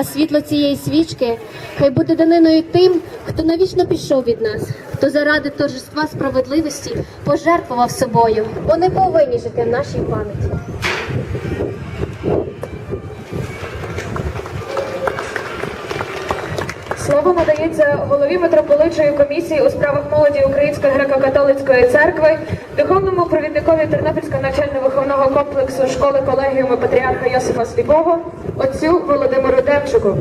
А світло цієї свічки хай буде даниною тим, хто навічно пішов від нас, хто заради торжества справедливості пожертвував собою, бо не повинні жити в нашій пам'яті. Слово надається голові митрополитчої комісії у справах молоді Української греко-католицької церкви, духовному провідникові Тернопільського навчально-виховного комплексу школи колегіуму патріарха Йосифа Сліпого, отцю Володимиру Христу!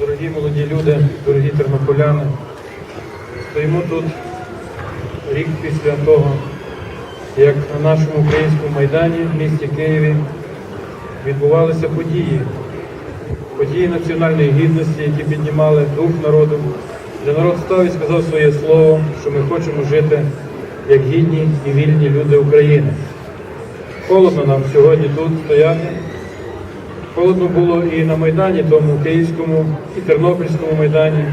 Дорогі молоді люди, дорогі тернополяни, стоїмо тут рік після того, як на нашому українському майдані в місті Києві відбувалися події, події національної гідності, які піднімали дух народу, де народ став і сказав своє слово, що ми хочемо жити як гідні і вільні люди України. Холодно нам сьогодні тут стояти. Холодно було і на Майдані, тому Київському, і Тернопільському Майдані.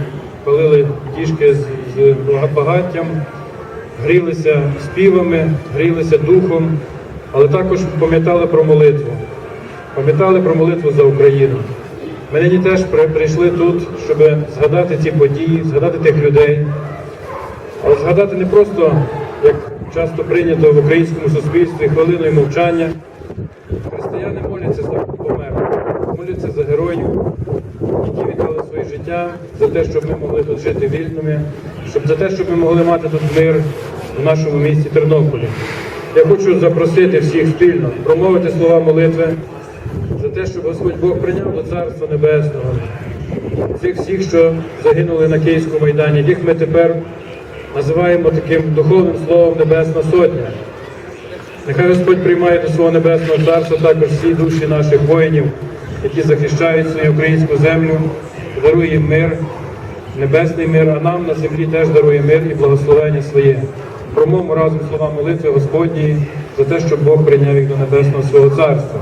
Палили діжки з, з багаттям, грілися співами, грілися духом, але також пам'ятали про молитву. Пам'ятали про молитву за Україну. Ми нині теж при- прийшли тут, щоб згадати ці події, згадати тих людей, але згадати не просто, як часто прийнято в українському суспільстві, хвилиною мовчання. Християни моляться за померлих, моляться за героїв, які віддали своє життя, за те, щоб ми могли тут жити вільними, щоб за те, щоб ми могли мати тут мир в нашому місті Тернополі. Я хочу запросити всіх спільно промовити слова молитви за те, щоб Господь Бог прийняв до Царства Небесного цих всіх, що загинули на Київському майдані, яких ми тепер називаємо таким духовним словом Небесна Сотня. Нехай Господь приймає до свого небесного царства також всі душі наших воїнів, які захищають свою українську землю, дарує їм мир, небесний мир, а нам на землі теж дарує мир і благословення своє. Промовимо разом слова молитви Господньої за те, щоб Бог прийняв їх до небесного свого царства.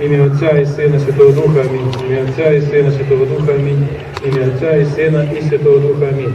Ім'я Отця і Сина, Святого Духа, Амінь. Ім'я Отця і Сина, Святого Духа, Амінь. Ім'я Отця і Сина і Святого Духа, Амінь.